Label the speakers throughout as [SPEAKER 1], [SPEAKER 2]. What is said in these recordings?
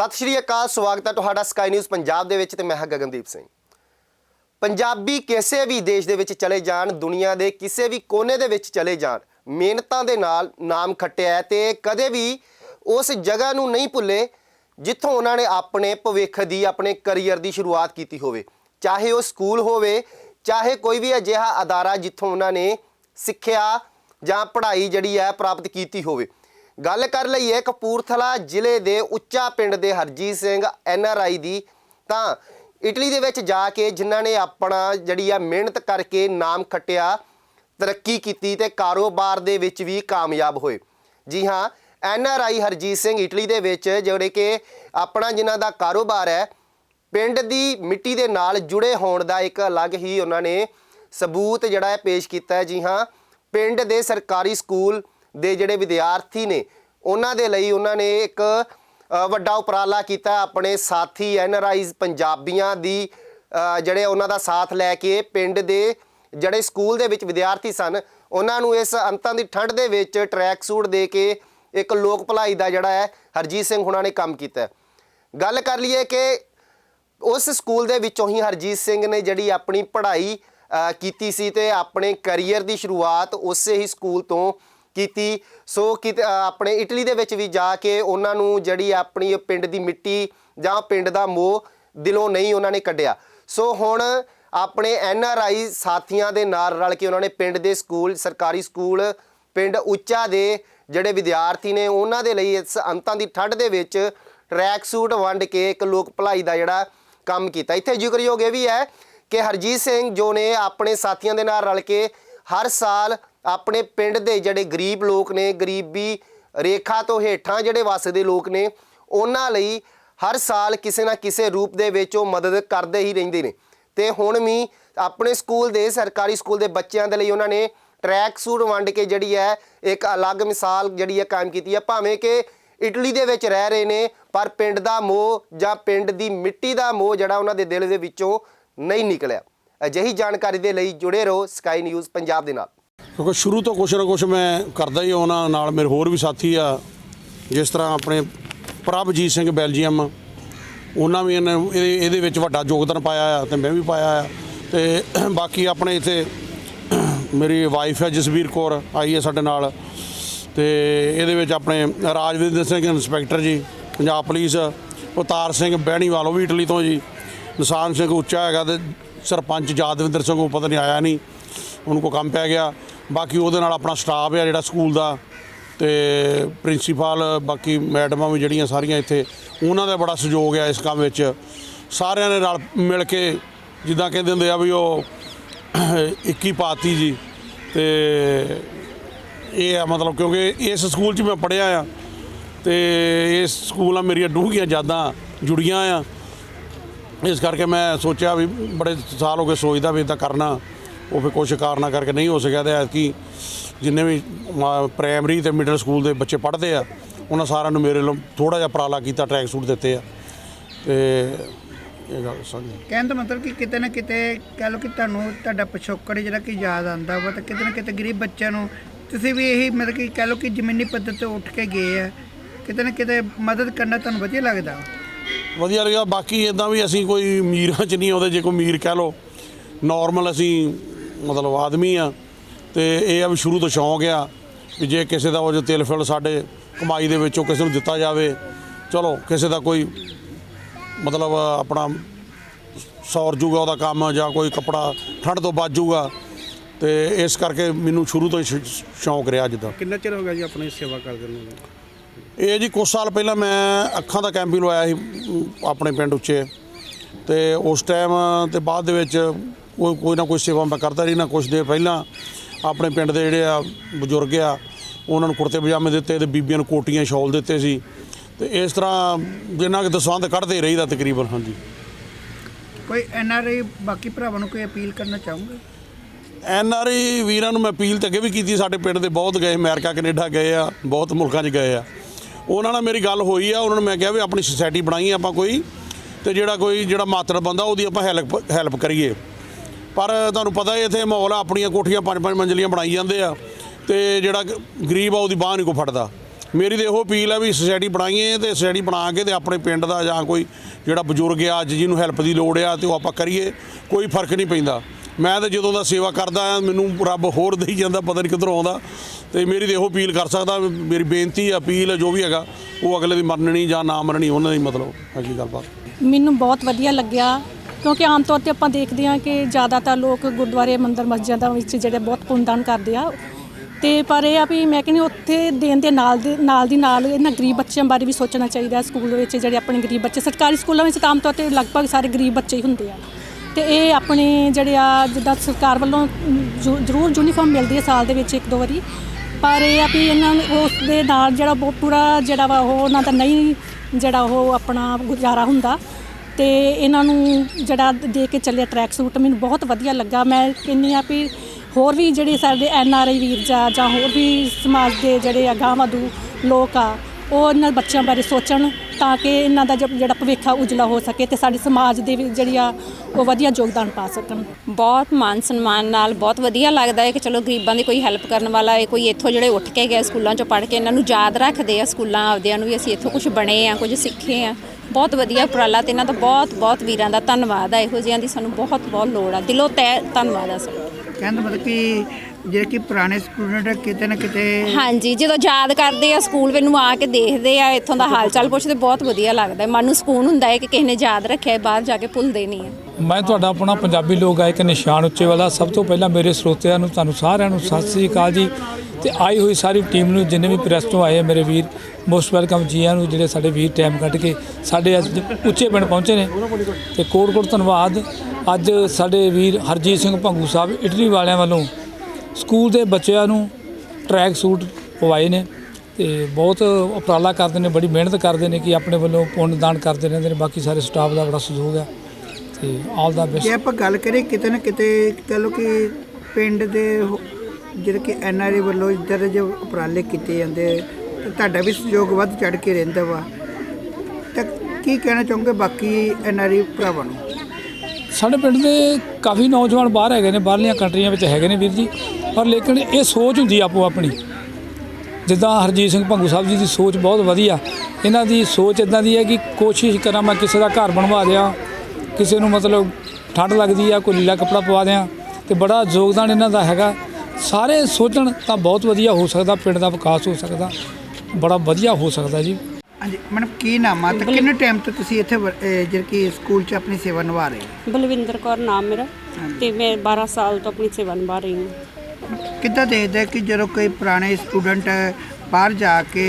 [SPEAKER 1] ਸਤਿ ਸ਼੍ਰੀ ਅਕਾਲ, ਸਵਾਗਤ ਹੈ ਤੁਹਾਡਾ ਸਕਾਈ ਨਿਊਜ਼ ਪੰਜਾਬ ਦੇ ਵਿੱਚ ਤੇ ਮੈਂ ਹਾਂ ਗਗਨਦੀਪ ਸਿੰਘ। ਪੰਜਾਬੀ ਕਿਸੇ ਵੀ ਦੇਸ਼ ਦੇ ਵਿੱਚ ਚਲੇ ਜਾਣ, ਦੁਨੀਆ ਦੇ ਕਿਸੇ ਵੀ ਕੋਨੇ ਦੇ ਵਿੱਚ ਚਲੇ ਜਾਣ, ਮਿਹਨਤਾਂ ਦੇ ਨਾਲ ਨਾਮ ਖੱਟਿਆ ਹੈ ਤੇ ਕਦੇ ਵੀ ਉਸ ਜਗ੍ਹਾ ਨੂੰ ਨਹੀਂ ਭੁੱਲੇ ਜਿੱਥੋਂ ਉਹਨਾਂ ਨੇ ਆਪਣੇ ਭਵਿੱਖ ਦੀ, ਆਪਣੇ ਕੈਰੀਅਰ ਦੀ ਸ਼ੁਰੂਆਤ ਕੀਤੀ ਹੋਵੇ। ਚਾਹੇ ਉਹ ਸਕੂਲ ਹੋਵੇ, ਚਾਹੇ ਕੋਈ ਵੀ ਅਜਿਹਾ ਅਦਾਰਾ ਜਿੱਥੋਂ ਉਹਨਾਂ ਨੇ ਸਿੱਖਿਆ ਜਾਂ ਪੜ੍ਹਾਈ ਜਿਹੜੀ ਹੈ ਪ੍ਰਾਪਤ ਕੀਤੀ ਹੋਵੇ। ਗੱਲ ਕਰ ਲਈਏ ਕਪੂਰਥਲਾ ਜ਼ਿਲ੍ਹੇ ਦੇ ਉੱਚਾ ਪਿੰਡ ਦੇ Harjeet Singh N R I ਦੀ। ਤਾਂ ਇਟਲੀ ਦੇ ਵਿੱਚ ਜਾ ਕੇ ਜਿਨ੍ਹਾਂ ਨੇ ਆਪਣਾ ਜਿਹੜੀ ਆ ਮਿਹਨਤ ਕਰਕੇ ਨਾਮ ਖੱਟਿਆ, ਤਰੱਕੀ ਕੀਤੀ ਤੇ ਕਾਰੋਬਾਰ ਦੇ ਵਿੱਚ ਵੀ ਕਾਮਯਾਬ ਹੋਏ। ਜੀ ਹਾਂ, N R I Harjit Singh Italy ਦੇ ਵਿੱਚ ਜਿਹੜੇ ਕਿ ਆਪਣਾ ਜਿਨ੍ਹਾਂ ਦਾ ਕਾਰੋਬਾਰ ਹੈ, ਪਿੰਡ ਦੀ ਮਿੱਟੀ ਦੇ ਨਾਲ ਜੁੜੇ ਹੋਣ ਦਾ ਇੱਕ ਅਲੱਗ ਹੀ ਉਹਨਾਂ ਨੇ ਸਬੂਤ ਜਿਹੜਾ ਹੈ ਪੇਸ਼ ਕੀਤਾ ਹੈ। ਜੀ ਹਾਂ, ਪਿੰਡ ਦੇ ਸਰਕਾਰੀ ਸਕੂਲ ਦੇ ਜਿਹੜੇ ਵਿਦਿਆਰਥੀ ਨੇ, ਉਹਨਾਂ ਦੇ ਲਈ ਉਹਨਾਂ ਨੇ ਇੱਕ ਵੱਡਾ ਉਪਰਾਲਾ ਕੀਤਾ ਆਪਣੇ ਸਾਥੀ ਐਨਆਰਆਈਜ਼ ਪੰਜਾਬੀਆਂ ਦੀ ਜਿਹੜੇ ਉਹਨਾਂ ਦਾ ਸਾਥ ਲੈ ਕੇ ਪਿੰਡ ਦੇ ਜਿਹੜੇ ਸਕੂਲ ਦੇ ਵਿੱਚ ਵਿਦਿਆਰਥੀ ਸਨ, ਉਹਨਾਂ ਨੂੰ ਇਸ ਅੰਤਾਂ ਦੀ ਠੰਡ ਦੇ ਵਿੱਚ ਟਰੈਕ ਸੂਟ ਦੇ ਕੇ ਇੱਕ ਲੋਕ ਭਲਾਈ ਦਾ ਜਿਹੜਾ ਹੈ, ਹਰਜੀਤ ਸਿੰਘ ਹੁਣਾਂ ਨੇ ਕੰਮ ਕੀਤਾ। ਗੱਲ ਕਰ ਲਈਏ ਕਿ ਉਸ ਸਕੂਲ ਦੇ ਵਿੱਚੋਂ ਹੀ ਹਰਜੀਤ ਸਿੰਘ ਨੇ ਜਿਹੜੀ ਆਪਣੀ ਪੜ੍ਹਾਈ ਕੀਤੀ ਸੀ ਤੇ ਆਪਣੇ ਕੈਰੀਅਰ ਦੀ ਸ਼ੁਰੂਆਤ ਉਸੇ ਹੀ ਸਕੂਲ ਤੋਂ ਕੀਤੀ। ਸੋ ਕਿ ਆਪਣੇ ਇਟਲੀ ਦੇ ਵਿੱਚ ਵੀ ਜਾ ਕੇ ਉਹਨਾਂ ਨੂੰ ਜਿਹੜੀ ਆਪਣੀ ਪਿੰਡ ਦੀ ਮਿੱਟੀ ਜਾਂ ਪਿੰਡ ਦਾ ਮੋਹ ਦਿਲੋਂ ਨਹੀਂ ਉਹਨਾਂ ਨੇ ਕੱਢਿਆ। ਸੋ ਹੁਣ ਆਪਣੇ ਐਨ ਆਰ ਆਈ ਸਾਥੀਆਂ ਦੇ ਨਾਲ ਰਲ ਕੇ ਉਹਨਾਂ ਨੇ ਪਿੰਡ ਦੇ ਸਕੂਲ, ਸਰਕਾਰੀ ਸਕੂਲ, ਪਿੰਡ ਉੱਚਾ ਦੇ ਜਿਹੜੇ ਵਿਦਿਆਰਥੀ ਨੇ, ਉਹਨਾਂ ਦੇ ਲਈ ਇਸ ਅੰਤਾਂ ਦੀ ਠੰਡ ਦੇ ਵਿੱਚ ਟਰੈਕ ਸੂਟ ਵੰਡ ਕੇ ਇੱਕ ਲੋਕ ਭਲਾਈ ਦਾ ਜਿਹੜਾ ਕੰਮ ਕੀਤਾ। ਇੱਥੇ ਜ਼ਿਕਰਯੋਗ ਇਹ ਵੀ ਹੈ ਕਿ ਹਰਜੀਤ ਸਿੰਘ ਜੋ ਨੇ ਆਪਣੇ ਸਾਥੀਆਂ ਦੇ ਨਾਲ ਰਲ ਕੇ ਹਰ ਸਾਲ ਆਪਣੇ ਪਿੰਡ ਦੇ ਜਿਹੜੇ ਗਰੀਬ ਲੋਕ ਨੇ, ਗਰੀਬੀ ਰੇਖਾ ਤੋਂ ਹੇਠਾਂ ਜਿਹੜੇ ਵੱਸਦੇ ਲੋਕ ਨੇ, ਉਹਨਾਂ ਲਈ ਹਰ ਸਾਲ ਕਿਸੇ ਨਾ ਕਿਸੇ ਰੂਪ ਦੇ ਵਿੱਚ ਉਹ ਮਦਦ ਕਰਦੇ ਹੀ ਰਹਿੰਦੇ ਨੇ। ਤੇ ਹੁਣ ਵੀ ਆਪਣੇ ਸਕੂਲ ਦੇ, ਸਰਕਾਰੀ ਸਕੂਲ ਦੇ ਬੱਚਿਆਂ ਦੇ ਲਈ ਉਹਨਾਂ ਨੇ ਟਰੈਕ ਸੂਟ ਵੰਡ ਕੇ ਜਿਹੜੀ ਹੈ, ਇੱਕ ਅਲੱਗ ਮਿਸਾਲ ਜਿਹੜੀ ਹੈ ਕਾਇਮ ਕੀਤੀ ਹੈ। ਭਾਵੇਂ ਕਿ ਇਟਲੀ ਦੇ ਵਿੱਚ ਰਹਿ ਰਹੇ ਨੇ, ਪਰ ਪਿੰਡ ਦਾ ਮੋਹ ਜਾਂ ਪਿੰਡ ਦੀ ਮਿੱਟੀ ਦਾ ਮੋਹ ਜਿਹੜਾ ਉਹਨਾਂ ਦੇ ਦਿਲ ਦੇ ਵਿੱਚੋਂ ਨਹੀਂ ਨਿਕਲਿਆ। ਅਜਿਹੀ ਜਾਣਕਾਰੀ ਦੇ ਲਈ ਜੁੜੇ ਰਹੋ ਸਕਾਈ ਨਿਊਜ਼ ਪੰਜਾਬ ਦੇ ਨਾਲ।
[SPEAKER 2] ਕਿਉਂਕਿ ਸ਼ੁਰੂ ਤੋਂ ਕੁਛ ਨਾ ਕੁਛ ਮੈਂ ਕਰਦਾ ਹੀ ਉਹਨਾਂ ਨਾਲ ਮੇਰੇ ਹੋਰ ਵੀ ਸਾਥੀ ਆ, ਜਿਸ ਤਰ੍ਹਾਂ ਆਪਣੇ ਪ੍ਰਭਜੀਤ ਸਿੰਘ ਬੈਲਜੀਅਮ, ਉਹਨਾਂ ਵੀ ਇਹਨੇ ਇਹਦੇ ਇਹਦੇ ਵਿੱਚ ਵੱਡਾ ਯੋਗਦਾਨ ਪਾਇਆ ਆ ਤੇ ਮੈਂ ਵੀ ਪਾਇਆ ਆ। ਤੇ ਬਾਕੀ ਆਪਣੇ ਇੱਥੇ ਮੇਰੀ ਵਾਈਫ ਹੈ ਜਸਵੀਰ ਕੌਰ, ਆਈ ਹੈ ਸਾਡੇ ਨਾਲ। ਤੇ ਇਹਦੇ ਵਿੱਚ ਆਪਣੇ ਰਾਜਵਿੰਦਰ ਸਿੰਘ ਇੰਸਪੈਕਟਰ ਜੀ, ਪੰਜਾਬ ਪੁਲਿਸ ਉਤਾਰ ਸਿੰਘ ਬਹਿਣੀਵਾਲ, ਉਹ ਵੀ ਇਟਲੀ ਤੋਂ ਜੀ। ਨਿਸ਼ਾਨ ਸਿੰਘ ਉੱਚਾ ਹੈਗਾ ਤੇ ਸਰਪੰਚ ਯਾਦਵਿੰਦਰ ਸਿੰਘ, ਉਹ ਪਤਾ ਨਹੀਂ ਆਇਆ ਨਹੀਂ, ਉਹਨੂੰ ਕੋ ਕੰਮ ਪੈ ਗਿਆ। ਬਾਕੀ ਉਹਦੇ ਨਾਲ ਆਪਣਾ ਸਟਾਫ ਆ ਜਿਹੜਾ ਸਕੂਲ ਦਾ ਤੇ ਪ੍ਰਿੰਸੀਪਲ ਬਾਕੀ ਮੈਡਮਾਂ ਵੀ ਜਿਹੜੀਆਂ ਸਾਰੀਆਂ ਇੱਥੇ, ਉਹਨਾਂ ਦਾ ਬੜਾ ਸਹਿਯੋਗ ਆ ਇਸ ਕੰਮ ਵਿੱਚ। ਸਾਰਿਆਂ ਨੇ ਨਾਲ ਮਿਲ ਕੇ ਜਿੱਦਾਂ ਕਹਿੰਦੇ ਹੁੰਦੇ ਆ ਵੀ ਉਹ 21 ਪਾਤੀ ਜੀ। ਤੇ ਇਹ ਆ ਮਤਲਬ ਕਿਉਂਕਿ ਇਸ ਸਕੂਲ 'ਚ ਮੈਂ ਪੜ੍ਹਿਆ ਆ ਤੇ ਇਸ ਸਕੂਲ ਨਾਲ ਮੇਰੀਆਂ ਡੂੰਘੀਆਂ ਯਾਦਾਂ ਜੁੜੀਆਂ ਆ। ਇਸ ਕਰਕੇ ਮੈਂ ਸੋਚਿਆ ਵੀ ਬੜੇ ਸਾਲ ਹੋ ਗਏ ਸੋਚਦਾ ਵੀ ਇਦਾਂ ਕਰਨਾ। ਉਹ ਫਿਰ ਕੁਛ ਕਾਰਨਾ ਕਰਕੇ ਨਹੀਂ ਹੋ ਸਕਿਆ ਤੇ ਐਤਕੀ ਜਿੰਨੇ ਵੀ ਪ੍ਰਾਇਮਰੀ ਤੇ ਮਿਡਲ ਸਕੂਲ ਦੇ ਬੱਚੇ ਪੜ੍ਹਦੇ ਆ ਉਹਨਾਂ ਸਾਰਿਆਂ ਨੂੰ ਮੇਰੇ ਲਈ ਥੋੜਾ ਜਿਹਾ ਉਪਰਾਲਾ ਕੀਤਾ ਟਰੈਕ ਸੂਟ ਦਿੱਤੇ ਆ। ਤੇ ਇਹ ਗੱਲ ਸਮਝ
[SPEAKER 3] ਕਹਿਣ ਦਾ ਮਤਲਬ ਕਿ ਕਿਤੇ ਨਾ ਕਿਤੇ ਕਹਿ ਲਓ ਕਿ ਤੁਹਾਨੂੰ ਤੁਹਾਡਾ ਪਿਛੋਕੜ ਜਿਹੜਾ ਕਿ ਯਾਦ ਆਂਦਾ ਵਾ ਤਾਂ ਕਿਤੇ ਨਾ ਕਿਤੇ ਗਰੀਬ ਬੱਚਿਆਂ ਨੂੰ ਤੁਸੀਂ ਵੀ ਇਹੀ ਮਤਲਬ ਕਿ ਕਹਿ ਲਓ ਕਿ ਜ਼ਮੀਨੀ ਪੱਧਰ ਤੇ ਉੱਠ ਕੇ ਗਏ ਆ ਕਿਤੇ ਨਾ ਕਿਤੇ ਮਦਦ ਕਰਨਾ ਤੁਹਾਨੂੰ ਵਧੀਆ ਲੱਗਦਾ?
[SPEAKER 2] ਵਧੀਆ ਲੱਗਿਆ। ਬਾਕੀ ਇਦਾਂ ਵੀ ਅਸੀਂ ਕੋਈ ਅਮੀਰਾਂ ਚ ਨਹੀਂ ਆਉਂਦੇ ਜੇ ਕੋਈ ਅਮੀਰ ਕਹਿ ਲੋ ਨਾਰਮਲ ਅਸੀਂ ਮਤਲਬ ਆਦਮੀ ਆ ਤੇ ਇਹ ਆ ਵੀ ਸ਼ੁਰੂ ਤੋਂ ਸ਼ੌਂਕ ਆ ਵੀ ਜੇ ਕਿਸੇ ਦਾ ਉਹ ਜੋ ਤਿਲ ਫਿਲ ਸਾਡੇ ਕਮਾਈ ਦੇ ਵਿੱਚੋਂ ਕਿਸੇ ਨੂੰ ਦਿੱਤਾ ਜਾਵੇ ਚਲੋ ਕਿਸੇ ਦਾ ਕੋਈ ਮਤਲਬ ਆਪਣਾ ਸੌਰ ਜੂਗਾ ਉਹਦਾ ਕੰਮ ਜਾਂ ਕੋਈ ਕੱਪੜਾ ਠੰਡ ਤੋਂ ਬਚ ਜੂਗਾ ਤੇ ਇਸ ਕਰਕੇ ਮੈਨੂੰ ਸ਼ੁਰੂ ਤੋਂ ਹੀ ਸ਼ੌਂਕ ਰਿਹਾ ਜਿੱਦਾਂ
[SPEAKER 4] ਕਿੰਨਾ ਚਿਰ ਹੋ ਗਿਆ ਜੀ ਆਪਣੀ ਸੇਵਾ ਕਰਦੇ ਨੂੰ?
[SPEAKER 2] ਇਹ ਜੀ ਕੁਝ ਸਾਲ ਪਹਿਲਾਂ ਮੈਂ ਅੱਖਾਂ ਦਾ ਕੈਂਪ ਵੀ ਲਵਾਇਆ ਸੀ ਆਪਣੇ ਪਿੰਡ ਉੱਚੇ। ਤੇ ਉਸ ਟਾਈਮ ਤੇ ਬਾਅਦ ਦੇ ਵਿੱਚ ਕੋਈ ਕੋਈ ਨਾ ਕੋਈ ਸੇਵਾ ਮੈਂ ਕਰਦਾ ਰਹੀ ਨਾ ਕੁਝ ਦੇਰ ਪਹਿਲਾਂ ਆਪਣੇ ਪਿੰਡ ਦੇ ਜਿਹੜੇ ਆ ਬਜ਼ੁਰਗ ਆ ਉਹਨਾਂ ਨੂੰ ਕੁੜਤੇ ਪਜਾਮੇ ਦਿੱਤੇ ਤੇ ਬੀਬੀਆਂ ਨੂੰ ਕੋਟੀਆਂ ਸ਼ਾਲ ਦਿੱਤੇ ਸੀ। ਤੇ ਇਸ ਤਰ੍ਹਾਂ ਜਿੰਨਾ ਕਿ ਦਸਵੰਦ ਕੱਢਦੇ ਰਹੀਦਾ ਤਕਰੀਬਨ ਹਾਂਜੀ।
[SPEAKER 3] ਕੋਈ ਐਨ ਆਰ ਆਈ ਬਾਕੀ ਭਰਾਵਾਂ ਨੂੰ ਕੋਈ ਅਪੀਲ ਕਰਨਾ ਚਾਹੋਗੇ?
[SPEAKER 2] ਐਨ ਆਰ ਆਈ ਵੀਰਾਂ ਨੂੰ ਮੈਂ ਅਪੀਲ ਤੇ ਅੱਗੇ ਵੀ ਕੀਤੀ ਸਾਡੇ ਪਿੰਡ ਦੇ ਬਹੁਤ ਗਏ ਅਮਰੀਕਾ ਕੈਨੇਡਾ ਗਏ ਆ ਬਹੁਤ ਮੁਲਕਾਂ 'ਚ ਗਏ ਆ। ਉਹਨਾਂ ਨਾਲ ਮੇਰੀ ਗੱਲ ਹੋਈ ਆ ਉਹਨਾਂ ਨੂੰ ਮੈਂ ਕਿਹਾ ਵੀ ਆਪਣੀ ਸੁਸਾਇਟੀ ਬਣਾਈ ਆਪਾਂ ਕੋਈ। ਤੇ ਜਿਹੜਾ ਕੋਈ, ਜਿਹੜਾ ਮਾਤੜ ਬੰਦਾ, ਉਹਦੀ ਆਪਾਂ ਹੈਲਪ ਹੈਲਪ ਕਰੀਏ। ਪਰ ਤੁਹਾਨੂੰ ਪਤਾ ਹੀ ਇੱਥੇ ਮਾਹੌਲ ਆ, ਆਪਣੀਆਂ ਕੋਠੀਆਂ ਪੰਜ ਪੰਜ ਮੰਜ਼ਲੀਆਂ ਬਣਾਈ ਜਾਂਦੇ ਆ, ਤੇ ਜਿਹੜਾ ਗਰੀਬ ਆ, ਉਹਦੀ ਬਾਹ ਨਹੀਂ ਕੋ ਫੜਦਾ। ਮੇਰੀ ਤੇ ਇਹੋ ਅਪੀਲ ਆ ਵੀ ਸੋਸਾਇਟੀ ਬਣਾਈਏ ਤੇ ਸੋਸਾਇਟੀ ਬਣਾ ਕੇ ਤੇ ਆਪਣੇ ਪਿੰਡ ਦਾ ਜਾਂ ਕੋਈ ਜਿਹੜਾ ਬਜ਼ੁਰਗ ਆ, ਅੱਜ ਜਿਹਨੂੰ ਹੈਲਪ ਦੀ ਲੋੜ ਆ, ਤੇ ਉਹ ਆਪਾਂ ਕਰੀਏ, ਕੋਈ ਫ਼ਰਕ ਨਹੀਂ ਪੈਂਦਾ। ਮੈਂ ਤਾਂ ਜਦੋਂ ਦਾ ਸੇਵਾ ਕਰਦਾ ਆ, ਮੈਨੂੰ ਰੱਬ ਹੋਰ ਦੇਈ ਜਾਂਦਾ, ਪਤਾ ਨਹੀਂ ਕਿੱਧਰੋਂ ਆਉਂਦਾ। ਤੇ ਮੇਰੀ ਤੇ ਇਹੋ ਅਪੀਲ ਕਰ ਸਕਦਾ, ਮੇਰੀ ਬੇਨਤੀ, ਅਪੀਲ ਜੋ ਵੀ ਹੈਗਾ, ਉਹ ਅਗਲੇ ਦੀ ਮੰਨਣੀ ਜਾਂ ਨਾ ਮੰਨਣੀ, ਉਹਨਾਂ ਦੀ ਮਤਲਬ। ਹੈਗੀ ਗੱਲਬਾਤ।
[SPEAKER 5] ਮੈਨੂੰ ਬਹੁਤ ਵਧੀਆ ਲੱਗਿਆ, ਕਿਉਂਕਿ ਆਮ ਤੌਰ ਤੇ ਆਪਾਂ ਦੇਖਦੇ ਹਾਂ ਕਿ ਜ਼ਿਆਦਾਤਰ ਲੋਕ ਗੁਰਦੁਆਰੇ ਮੰਦਰ ਮਸਜਿਦਾਂ ਵਿੱਚ ਜਿਹੜੇ ਬਹੁਤ ਪੁੰਨਦਾਨ ਕਰਦੇ ਆ। ਤੇ ਪਰ ਇਹ ਆ ਵੀ ਮੈਂ ਕਹਿੰਦੀ ਉੱਥੇ ਦੇਣ ਦੇ ਨਾਲ ਦੇ, ਨਾਲ ਦੀ ਨਾਲ ਇਹਨਾਂ ਗਰੀਬ ਬੱਚਿਆਂ ਬਾਰੇ ਵੀ ਸੋਚਣਾ ਚਾਹੀਦਾ ਸਕੂਲ ਵਿੱਚ, ਜਿਹੜੇ ਆਪਣੇ ਗਰੀਬ ਬੱਚੇ, ਸਰਕਾਰੀ ਸਕੂਲਾਂ ਵਿੱਚ ਤਾਂ ਆਮ ਤੌਰ ਤੇ ਲਗਭਗ ਸਾਰੇ ਗਰੀਬ ਬੱਚੇ ਹੀ ਹੁੰਦੇ ਆ। ਤੇ ਇਹ ਆਪਣੇ ਜਿਹੜੇ ਆ, ਜਿੱਦਾਂ ਸਰਕਾਰ ਵੱਲੋਂ ਜ਼ਰੂਰ ਯੂਨੀਫਾਰਮ ਮਿਲਦੀ ਹੈ ਸਾਲ ਦੇ ਵਿੱਚ ਇੱਕ ਦੋ ਵਾਰੀ, ਪਰ ਇਹ ਆ ਵੀ ਇਹਨਾਂ ਉਸ ਦੇ ਨਾਲ ਜਿਹੜਾ ਬਹੁਤ ਪੂਰਾ ਜਿਹੜਾ ਵਾ ਉਹ ਉਹਨਾਂ ਦਾ ਨਹੀਂ ਜਿਹੜਾ ਉਹ ਆਪਣਾ ਗੁਜ਼ਾਰਾ ਹੁੰਦਾ ਤੇ ਇਹਨਾਂ ਨੂੰ ਜਿਹੜਾ ਦੇ ਕੇ ਚੱਲਿਆ ਟਰੈਕ ਸੂਟ ਮੈਨੂੰ ਬਹੁਤ ਵਧੀਆ ਲੱਗਾ। ਮੈਂ ਕਹਿੰਦੀ ਆ ਵੀ ਹੋਰ ਵੀ ਜਿਹੜੇ ਸਾਡੇ ਐਨ ਆਰ ਆਈ ਵੀਰ ਜਾਂ ਜਾਂ ਹੋਰ ਵੀ ਸਮਾਜ ਦੇ ਜਿਹੜੇ ਆ ਗਾਂਵਾਧੂ ਲੋਕ ਆ, ਉਹ ਇਹਨਾਂ ਬੱਚਿਆਂ ਬਾਰੇ ਸੋਚਣ ਤਾਂ ਕਿ ਇਹਨਾਂ ਦਾ ਜਿਹੜਾ ਭਵਿੱਖ ਆ ਉਜਲਾ ਹੋ ਸਕੇ ਤੇ ਸਾਡੇ ਸਮਾਜ ਦੇ ਵਿੱਚ ਜਿਹੜੀ ਆ ਉਹ ਵਧੀਆ ਯੋਗਦਾਨ ਪਾ ਸਕਣ।
[SPEAKER 6] ਬਹੁਤ ਮਾਨ ਸਨਮਾਨ ਨਾਲ ਬਹੁਤ ਵਧੀਆ ਲੱਗਦਾ ਹੈ ਕਿ ਚਲੋ ਗਰੀਬਾਂ ਦੀ ਕੋਈ ਹੈਲਪ ਕਰਨ ਵਾਲਾ ਹੈ ਕੋਈ ਇੱਥੋਂ ਜਿਹੜੇ ਉੱਠ ਕੇ ਗਏ ਸਕੂਲਾਂ ਚੋਂ ਪੜ੍ਹ ਕੇ ਇਹਨਾਂ ਨੂੰ ਯਾਦ ਰੱਖਦੇ ਆ ਸਕੂਲਾਂ ਆਪਦਿਆਂ ਨੂੰ ਵੀ ਅਸੀਂ ਇੱਥੋਂ ਕੁਝ ਬਣੇ ਆ ਕੁਝ ਸਿੱਖੇ ਆ। ਬਹੁਤ ਵਧੀਆ ਉਪਰਾਲਾ ਤੇ ਇਹਨਾਂ ਦਾ ਬਹੁਤ ਬਹੁਤ ਵੀਰਾਂ ਦਾ ਧੰਨਵਾਦ ਆ ਇਹੋ ਜਿਹਿਆਂ ਦੀ ਸਾਨੂੰ ਬਹੁਤ ਬਹੁਤ ਲੋੜ ਆ। ਦਿਲੋਂ ਤਹਿ ਧੰਨਵਾਦ ਆ ਸਭ ਦਾ।
[SPEAKER 3] ਕਹਿਣ ਦਾ ਮਤਲਬ ਕਿ ਜਿਹੜੇ ਕਿ ਪੁਰਾਣੇ ਸਟੂਡੈਂਟ ਕਿਤੇ ਨਾ ਕਿਤੇ
[SPEAKER 6] ਹਾਂਜੀ ਜਦੋਂ ਯਾਦ ਕਰਦੇ ਆ ਸਕੂਲ ਮੈਨੂੰ ਆ ਕੇ ਦੇਖਦੇ ਆ ਇੱਥੋਂ ਦਾ ਹਾਲ ਚਾਲ ਪੁੱਛਦੇ ਬਹੁਤ ਵਧੀਆ ਲੱਗਦਾ। ਹੈ ਮਨ ਨੂੰ ਸਕੂਨ ਹੁੰਦਾ ਹੈ ਕਿ ਕਿਸੇ ਨੇ ਯਾਦ ਰੱਖਿਆ ਹੈ, ਬਾਹਰ ਜਾ ਕੇ ਭੁੱਲਦੇ ਨਹੀਂ ਆ
[SPEAKER 7] ਮੈਂ ਤੁਹਾਡਾ ਆਪਣਾ ਪੰਜਾਬੀ ਲੋਕ ਗਾਇਕ ਨਿਸ਼ਾਨ ਉੱਚੇ ਵਾਲਾ ਸਭ ਤੋਂ ਪਹਿਲਾਂ ਮੇਰੇ ਸਰੋਤਿਆਂ ਨੂੰ ਤੁਹਾਨੂੰ ਸਾਰਿਆਂ ਨੂੰ ਸਤਿ ਸ੍ਰੀ ਅਕਾਲ ਜੀ। ਤੇ ਆਈ ਹੋਈ ਸਾਰੀ ਟੀਮ ਨੂੰ ਜਿੰਨੇ ਵੀ ਪ੍ਰੈਸ ਤੋਂ ਆਏ ਆ ਮੇਰੇ ਵੀਰ ਮੋਸਟ ਵੈਲਕਮ ਜੀਆਂ ਨੂੰ ਜਿਹੜੇ ਸਾਡੇ ਵੀਰ ਟਾਈਮ ਕੱਢ ਕੇ ਸਾਡੇ ਅੱਜ ਉੱਚੇ ਪਿੰਡ ਪਹੁੰਚੇ ਨੇ। ਤੇ ਕੋਟ ਕੋਟ ਧੰਨਵਾਦ। ਅੱਜ ਸਾਡੇ ਵੀਰ ਹਰਜੀਤ ਸਿੰਘ ਭੰਗੂ ਸਾਹਿਬ ਇਟਲੀ ਵਾਲਿਆਂ ਵੱਲੋਂ ਸਕੂਲ ਦੇ ਬੱਚਿਆਂ ਨੂੰ ਟਰੈਕ ਸੂਟ ਪਵਾਏ ਨੇ ਤੇ ਬਹੁਤ ਉਪਰਾਲਾ ਕਰਦੇ ਨੇ ਬੜੀ ਮਿਹਨਤ ਕਰਦੇ ਨੇ ਕਿ ਆਪਣੇ ਵੱਲੋਂ ਪੁੰਨ ਦਾਨ ਕਰਦੇ ਰਹਿੰਦੇ ਨੇ ਬਾਕੀ ਸਾਰੇ ਸਟਾਫ ਦਾ ਬੜਾ ਸਹਿਯੋਗ ਹੈ ਤੇ ਆਲ ਦਾ ਬੈਸਟ
[SPEAKER 3] ਜੇ ਆਪਾਂ ਗੱਲ ਕਰੀਏ ਕਿਤੇ ਨਾ ਕਿਤੇ ਕਹ ਲਓ ਕਿ ਪਿੰਡ ਦੇ ਜਿਹੜੇ ਕਿ ਐਨ ਆਰ ਆਈ ਵੱਲੋਂ ਇੱਧਰ ਜੋ ਉਪਰਾਲੇ ਕੀਤੇ ਜਾਂਦੇ ਤੇ ਤੁਹਾਡਾ ਵੀ ਸਹਿਯੋਗ ਵੱਧ ਚੜ ਕੇ ਰਹਿੰਦਾ ਵਾ। ਤਾਂ ਕੀ ਕਹਿਣਾ ਚਾਹੋਗੇ ਬਾਕੀ ਐਨ ਆਰ ਆਈ ਭਰਾਵਾਂ ਨੂੰ?
[SPEAKER 7] ਸਾਡੇ ਪਿੰਡ ਦੇ ਕਾਫੀ ਨੌਜਵਾਨ ਬਾਹਰ ਹੈਗੇ ਨੇ ਬਾਹਰਲੀਆਂ ਕੰਟਰੀਆਂ ਵਿੱਚ ਹੈਗੇ ਨੇ ਵੀਰ ਜੀ। ਪਰ ਲੇਕਿਨ ਇਹ ਸੋਚ ਹੁੰਦੀ ਆਪੋ ਆਪਣੀ। ਜਿੱਦਾਂ ਹਰਜੀਤ ਸਿੰਘ ਭੰਗੂ ਸਾਹਿਬ ਜੀ ਦੀ ਸੋਚ ਬਹੁਤ ਵਧੀਆ। ਇਹਨਾਂ ਦੀ ਸੋਚ ਇਦਾਂ ਦੀ ਹੈ ਕਿ ਕੋਸ਼ਿਸ਼ ਕਰਾਂ ਮੈਂ ਕਿਸੇ ਦਾ ਘਰ ਬਣਵਾ ਦਿਆਂ ਕਿਸੇ ਨੂੰ ਮਤਲਬ ਠੰਡ ਲੱਗਦੀ ਆ ਕੋਈ ਲੀਲਾ ਕੱਪੜਾ ਪਵਾ ਦਿਆਂ ਤੇ ਬੜਾ ਯੋਗਦਾਨ ਇਹਨਾਂ ਦਾ ਹੈਗਾ। ਸਾਰੇ ਸੋਚਣ ਤਾਂ ਬਹੁਤ ਵਧੀਆ ਹੋ ਸਕਦਾ ਪਿੰਡ ਦਾ ਵਿਕਾਸ ਹੋ ਸਕਦਾ ਬੜਾ ਵਧੀਆ ਹੋ ਸਕਦਾ ਜੀ।
[SPEAKER 3] ਹਾਂਜੀ ਮੈਡਮ ਕੀ ਨਾਮ ਆ ਤੇ ਕਿੰਨੇ ਟਾਈਮ ਤੋਂ ਤੁਸੀਂ ਇੱਥੇ ਜਿਹੜੇ ਕਿ ਸਕੂਲ 'ਚ ਆਪਣੀ ਸੇਵਾ ਨਿਭਾ ਰਹੇ ਹੋ?
[SPEAKER 8] ਬਲਵਿੰਦਰ ਕੌਰ ਨਾਮ ਮੇਰਾ ਤੇ ਮੈਂ 12 ਸਾਲ ਤੋਂ ਆਪਣੀ ਸੇਵਾ ਨਿਭਾ ਰਹੀ ਹਾਂ।
[SPEAKER 3] ਕਿੱਦਾਂ ਦੇਖਦੇ ਕਿ ਜਦੋਂ ਕੋਈ ਪੁਰਾਣੇ ਸਟੂਡੈਂਟ ਬਾਹਰ ਜਾ ਕੇ।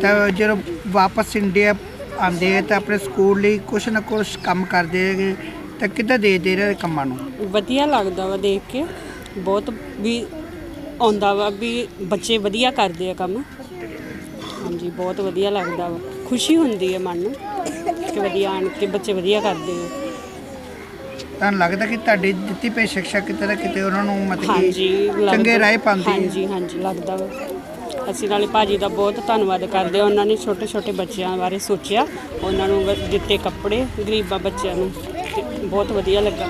[SPEAKER 3] ਤਾਂ ਜਦੋਂ ਵਾਪਸ ਇੰਡੀਆ ਆਉਂਦੇ ਆ ਤਾਂ ਆਪਣੇ ਸਕੂਲ ਲਈ ਕੁਛ ਨਾ ਕੁਛ ਕੰਮ ਕਰਦੇ ਹੈਗੇ ਤਾਂ ਕਿੱਦਾਂ ਦੇਖਦੇ ਰਹੇ ਕੰਮਾਂ ਨੂੰ?
[SPEAKER 8] ਵਧੀਆ ਲੱਗਦਾ ਵਾ ਦੇਖ ਕੇ। ਬਹੁਤ ਵੀ ਆਉਂਦਾ ਵਾ ਵੀ ਬੱਚੇ ਵਧੀਆ ਕਰਦੇ ਆ ਕੰਮ। ਹਾਂਜੀ ਬਹੁਤ ਵਧੀਆ ਲੱਗਦਾ ਵਾ। ਖੁਸ਼ੀ ਹੁੰਦੀ ਹੈ ਮਨ ਨੂੰ ਕਿ ਵਧੀਆ ਆਣ ਕੇ ਬੱਚੇ ਵਧੀਆ ਕਰਦੇ ਆ।
[SPEAKER 3] ਤੁਹਾਨੂੰ ਲੱਗਦਾ ਕਿ ਤੁਹਾਡੀ ਦਿੱਤੀ ਪਈ ਸਿੱਖਿਆ ਕਿਤੇ ਨਾ ਕਿਤੇ ਉਹਨਾਂ ਨੂੰ ਮਤਲਬ
[SPEAKER 8] ਹਾਂਜੀ ਲੱਗਦਾ-
[SPEAKER 3] ਚੰਗੇ ਰਾਹ ਪਾਉਂਦੀ ਹੈ।
[SPEAKER 8] ਹਾਂਜੀ ਹਾਂਜੀ ਲੱਗਦਾ। ਵਾ ਅਸੀਂ ਨਾਲੇ ਭਾਜੀ ਦਾ ਬਹੁਤ ਧੰਨਵਾਦ ਕਰਦੇ ਹਾਂ। ਉਹਨਾਂ ਨੇ ਛੋਟੇ ਛੋਟੇ ਬੱਚਿਆਂ ਬਾਰੇ ਸੋਚਿਆ। ਉਹਨਾਂ ਨੂੰ ਦਿੱਤੇ ਕੱਪੜੇ ਗਰੀਬਾਂ ਬੱਚਿਆਂ ਨੂੰ। ਤੇ ਬਹੁਤ ਵਧੀਆ ਲੱਗਾ।